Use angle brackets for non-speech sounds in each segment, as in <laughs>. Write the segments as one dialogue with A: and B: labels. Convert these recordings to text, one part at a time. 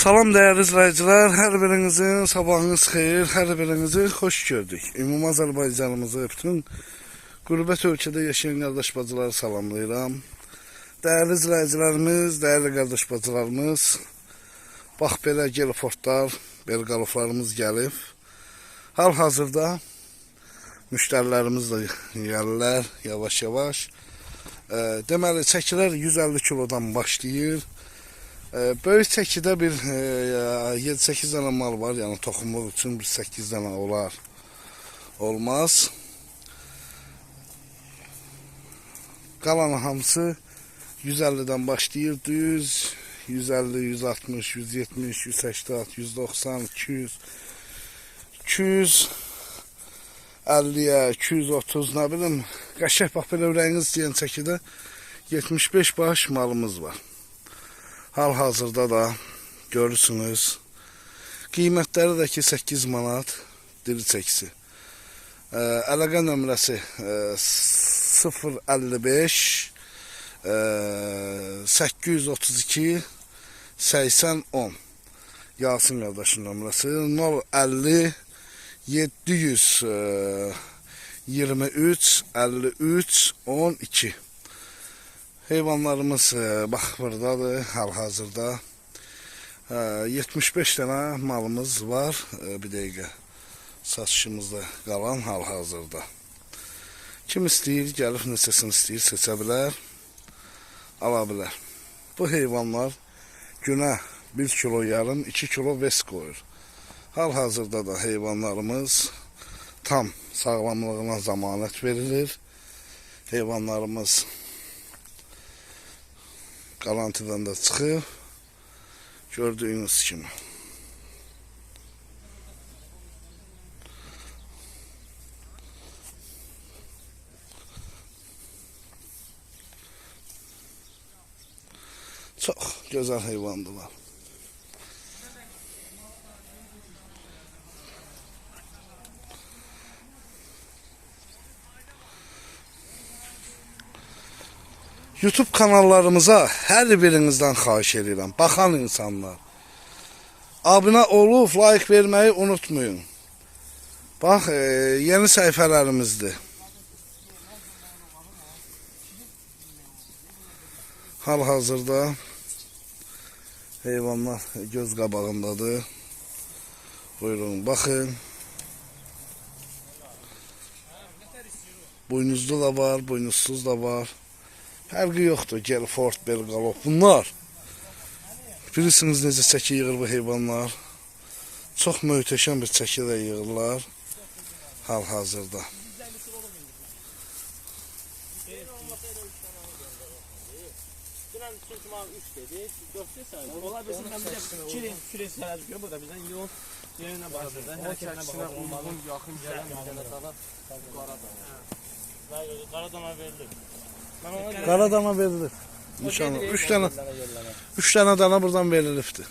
A: Salam değerli izleyiciler, her birinizin sabahınız xeyir, her birinizi hoş gördük. Ümumi Azərbaycanımızı bütün qürbət ölkədə yaşayan qardaş bacıları salamlayıram. Değerli izleyicilerimiz, değerli qardaş bacılarımız, bax belə gelfortlar, belə qaloflarımız gəlib. Hal-hazırda müştərilərimiz də yavaş-yavaş. Deməli, çəkilər 150 kilodan başlayır. E, böyük çəkidə bir e, 7-8 dənə mal var, yəni toxumluq üçün bir 8 dənə olar. Olmaz. Qalan hamısı 150-dən başlayır, düz 150, 160, 170, 180, 190, 200, 200 50'ye 230 ne bileyim Qəşəng bax belə ürəyiniz istəyən çəkidə 75 baş malımız var. Hal-hazırda da görürsünüz. Qiymətləri də ki 8 manat diri çəkisi. Əlaqə nömrəsi ə, 055 ə, 832 80 10 Yasin qardaşın nömrəsi 050 700 e, 23 53 12 Heyvanlarımız e, bax buradadır hal-hazırda. E, 75 dənə malımız var. E, bir dəqiqə satışımızda qalan hal-hazırda. Kim istəyir, gəlib neçəsini istəyir seçə bilər, ala bilər. Bu heyvanlar günə 1 kilo yarım, 2 kilo vest qoyur. Hal-hazırda da heyvanlarımız tam sağlamlığına zəmanət verilir. Heyvanlarımız qalantıdan da çıxıb gördüyünüz kimi. Çox gözəl heyvandılar. YouTube kanallarımıza hər birinizdən xahiş edirəm. Baxan insanlar. Abunə olub, like verməyi unutmayın. Bax, e, yeni səhifələrimizdir. Hal-hazırda heyvanlar göz qabağındadır. Buyurun, baxın. Buynuzlu da var, buynuzsuz da var. Fərqi yoxdur. Gelford, Belgalop bunlar. Bilirsiniz necə çəki yığır bu heyvanlar. Çox möhtəşəm bir çəki də yığırlar hal-hazırda.
B: Dünən çünki mal 3 dedi, 4 saydı. Ola bilsin mən bir də 2 il sürəsi sərəz görüb, bu da bizdən yol yerinə başladı. Hərəkətinə baxaq olmalı.
C: Yaxın gələn bir dənə dana. Qaradana
B: verilir.
A: Qaradana verilir. 3 dənə
B: yerlərə.
A: 3 dənə dana buradan verilibdi.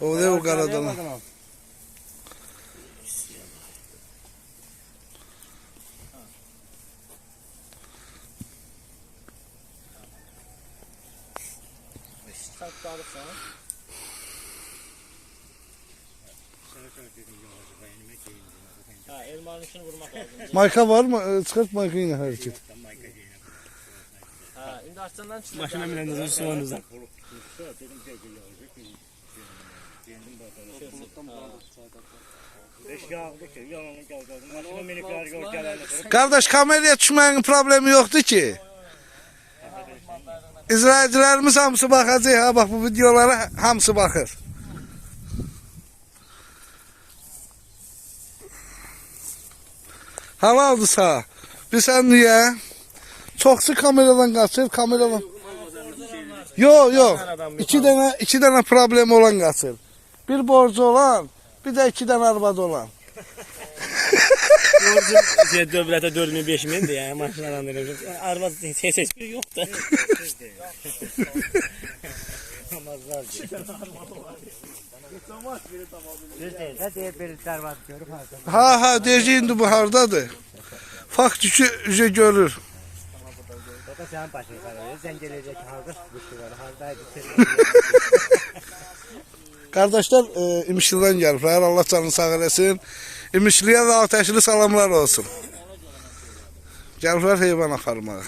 A: O da o
B: lazım.
A: Mayka var mı? E, Çıxart mayka
C: yalanı qaldı. Maşına minib gəlir, gör gələni.
A: Qardaş kameraya düşməyin problemi yoxdur ki. İzləyicilərimiz hamısı baxacaq ha bax bu videolara hamısı baxır. Halaldısa, bilsən niyə? Çoxsu kameradan qaçır, kameradan. Yo, yo. İki dənə, iki dənə problem olan qaçır. Bir borcu olan, bir də iki dənə arvad olan.
C: Borcum şey, dövlətə 4000 5000 yəni maşınadan verir. Arvad heç heç bir yox da. Namazlar.
D: Deyir.
A: Ha ha deyəcək indi bu hardadır? Faktiki üzə görür.
D: O da sənin başına qalır. Zəng eləyəcək ki, harda tutmuşdular, hardaydı. <laughs>
A: Qardaşlar e, İmişlidən gəliblər. Allah canını sağ eləsin. İmişliyə də ateşli salamlar olsun. Gəliblər heyvan aparmağa.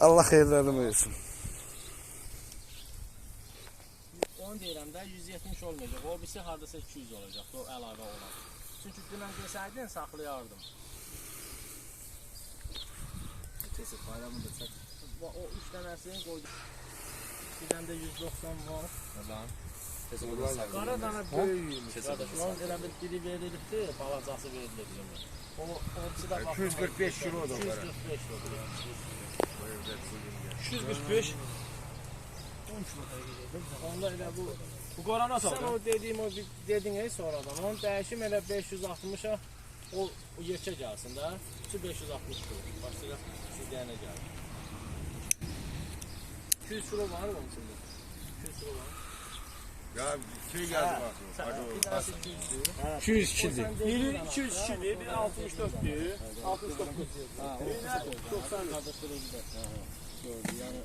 A: Allah xeyirlərini versin.
B: Onu deyirəm də 170 olmayacaq. O birisi hardasa 200 olacaq. O əlavə olan. Çünki dünən desəydin saxlayardım. Va- O 3 dənəsini qoydum. Bir dənə də 190 var. Qara dana böyüyümüş. Onun elə bir biri verilibdi, balacası verilibdi. O, o də bax.
D: 245 kilodur o qara.
B: 245 kilodur.
C: 245.
B: Onda elə bu
C: Bu qorana
B: Sən o dediyim o dedin ey sonradan. Onun dəyişim elə 560-a o o yekə gəlsin də. 560 kilo. Başqa sizləyənə gəlir. 200 kilo var mı içində? 200 kilo var.
D: Ya şey geldi bak. Hadi
B: bir
D: o.
B: tanəsi 200-dür.
C: 202'dir. Biri 202'dir, biri 64'dür. 69. Biri də 90
B: Qardaşlarımızda. Hə, hə. Doğru. Yəni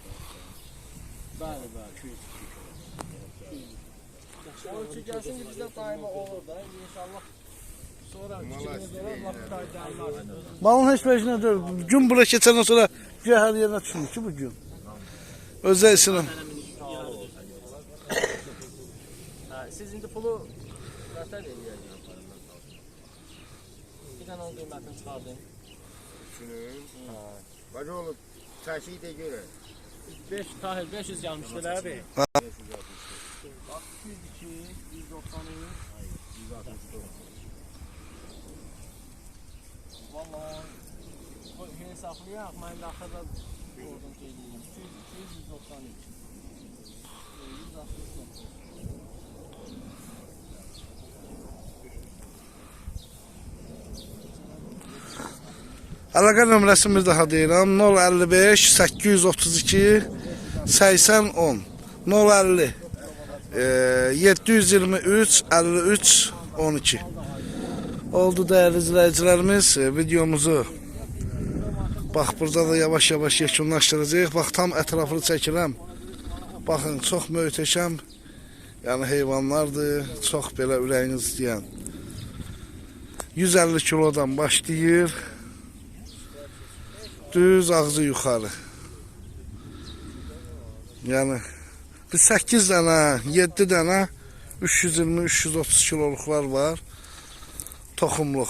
B: Bəli, bəli. 200 Onun üçün gəlsin ki, bizdə daima olur da. İnşallah
A: Malın heç vəcinə deyil. Gün bura keçəndən sonra güya hər yerinə düşmür ki bu gün. Özəl
B: İslam. Siz indi pulu rəftar eləyəcəksiniz. Bir dənə onun qiymətini çıxardın.
D: Üçünün. Baca olub, təşkil də görə.
B: 5 tahil 500 gəlmişdi abi. Bak 102, 193, 164. Valla hesaplayarak ben lakada gördüm söyleyeyim. 200, 293. 163.
A: Əlaqə nömrəsimiz daha deyirəm. 055 832 80 10 050 e, 723 53 12 Oldu değerli izleyicilerimiz. E, videomuzu bax burada da yavaş-yavaş yekunlaşdıracağıq. Bax tam ətraflı çəkirəm. Baxın, çox möhtəşəm yəni heyvanlardır. Çox belə ürəyiniz istəyən. 150 kilodan başlayır. Düz ağzı yuxarı. Yəni bir 8 dənə, 7 dənə 320-330 kiloluqlar var. Toxumluq.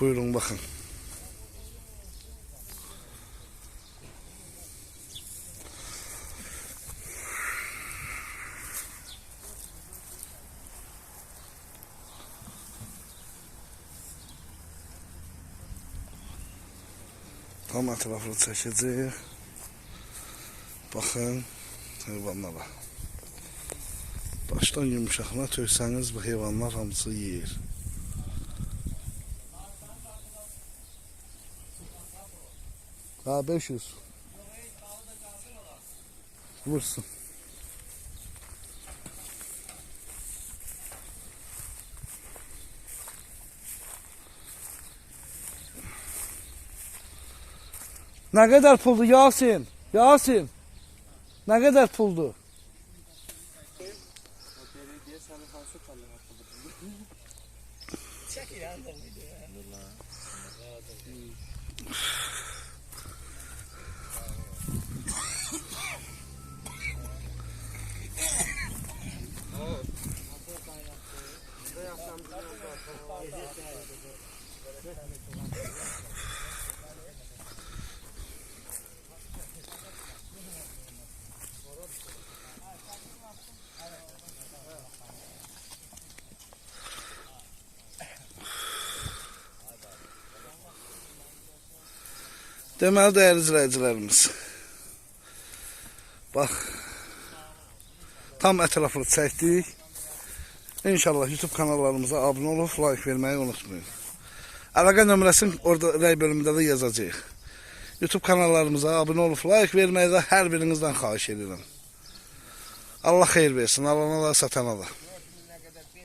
A: Buyurun baxın. Tam ətraflı çəkəcəyik. Baxın heyvanlara. Başdan yumuşaqına töksəniz bu heyvanlar hamısı yeyir. Ha 500. Vursun. Ne kadar puldu Yasin? Yasin. Ne kadar puldu? Deməli dəyərli izləyicilərimiz. Bax. Tam ətraflı çəkdik. İnşallah YouTube kanallarımıza abunə olub like verməyi unutmayın. Əlaqə nömrəsini orada rəy bölümündə də yazacağıq. YouTube kanallarımıza abunə olub like verməyi də hər birinizdən xahiş edirəm. Allah xeyir versin, alana da satana da.